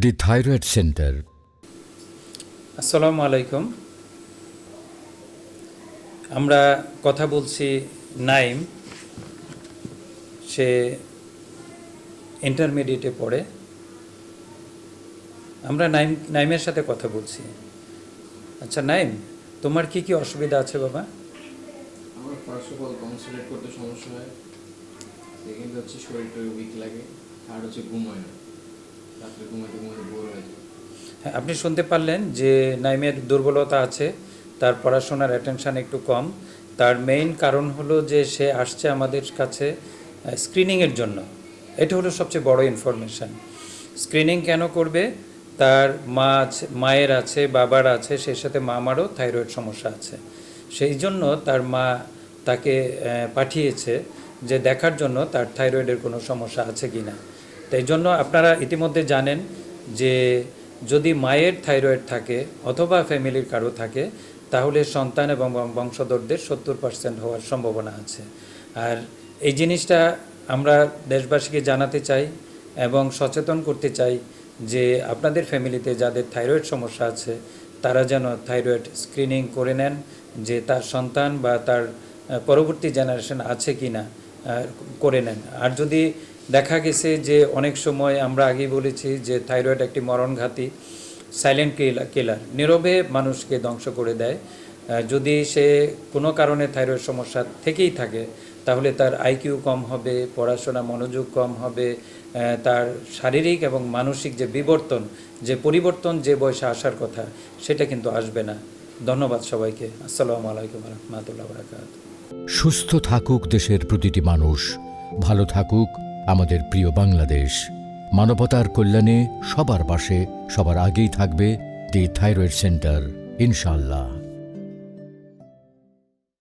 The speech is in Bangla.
দি থাইরয়েড সেন্টার আসসালামু আলাইকুম আমরা কথা বলছি নাইম সে ইন্টারমিডিয়েটে পড়ে আমরা নাইম নাইমের সাথে কথা বলছি আচ্ছা নাইম তোমার কি কি অসুবিধা আছে বাবা আমার ফার্স্ট অফ অল কনসেন্ট্রেট করতে সমস্যা হয়। সেকেন্ড হচ্ছে শরীরটা উইক লাগে। থার্ড হচ্ছে ঘুম হয় না। হয়ে, আপনি শুনতে পারলেন যে নাইমের দুর্বলতা আছে, তার পড়াশোনার অ্যাটেনশান একটু কম। তার মেইন কারণ হলো যে সে আসছে আমাদের কাছে স্ক্রিনিংয়ের জন্য। এটা হলো সবচেয়ে বড় ইনফরমেশান স্ক্রিনিং কেন করবে? তার মা আছে, মায়ের আছে, বাবার আছে, সেই সাথে মামারও থাইরয়েড সমস্যা আছে। সেই জন্য তার মা তাকে পাঠিয়েছে যে দেখার জন্য তার থাইরয়েডের কোনো সমস্যা আছে কি না তাই জন্য আপনারা ইতিমধ্যে জানেন যে যদি মায়ের থাইরয়েড থাকে অথবা ফ্যামিলির কারও থাকে, তাহলে সন্তান এবং বংশধরদের সত্তর পার্সেন্ট হওয়ার সম্ভাবনা আছে। আর এই জিনিসটা আমরা দেশবাসীকে জানাতে চাই এবং সচেতন করতে চাই যে আপনাদের ফ্যামিলিতে যাদের থাইরয়েড সমস্যা আছে, তারা যেন থাইরয়েড স্ক্রিনিং করে নেন যে তার সন্তান বা তার পরবর্তী জেনারেশন আছে কি না করে নেন। আর যদি দেখা গেছে যে অনেক সময় আমরা আগেই বলেছি যে থাইরয়েড একটি মরণঘাতী সাইলেন্ট কিলার নীরবে মানুষকে ধ্বংস করে দেয়। যদি সে কোনো কারণে থাইরয়েড সমস্যা থেকেই থাকে, তাহলে তার আইকিউ কম হবে, পড়াশোনা, মনোযোগ কম হবে তার শারীরিক এবং মানসিক যে বিবর্তন, যে পরিবর্তন, যে বয়সে আসার কথা, সেটা কিন্তু আসবে না। ধন্যবাদ সবাইকে। আসসালামু আলাইকুম রহমতুল্লাহ বরাকাত সুস্থ থাকুক দেশের প্রতিটি মানুষ, ভালো থাকুক আমাদের প্রিয় বাংলাদেশ। মানবতার কল্যাণে সবার পাশে সবার আগেই থাকবে দি থাইরয়েড সেন্টার ইনশাল্লাহ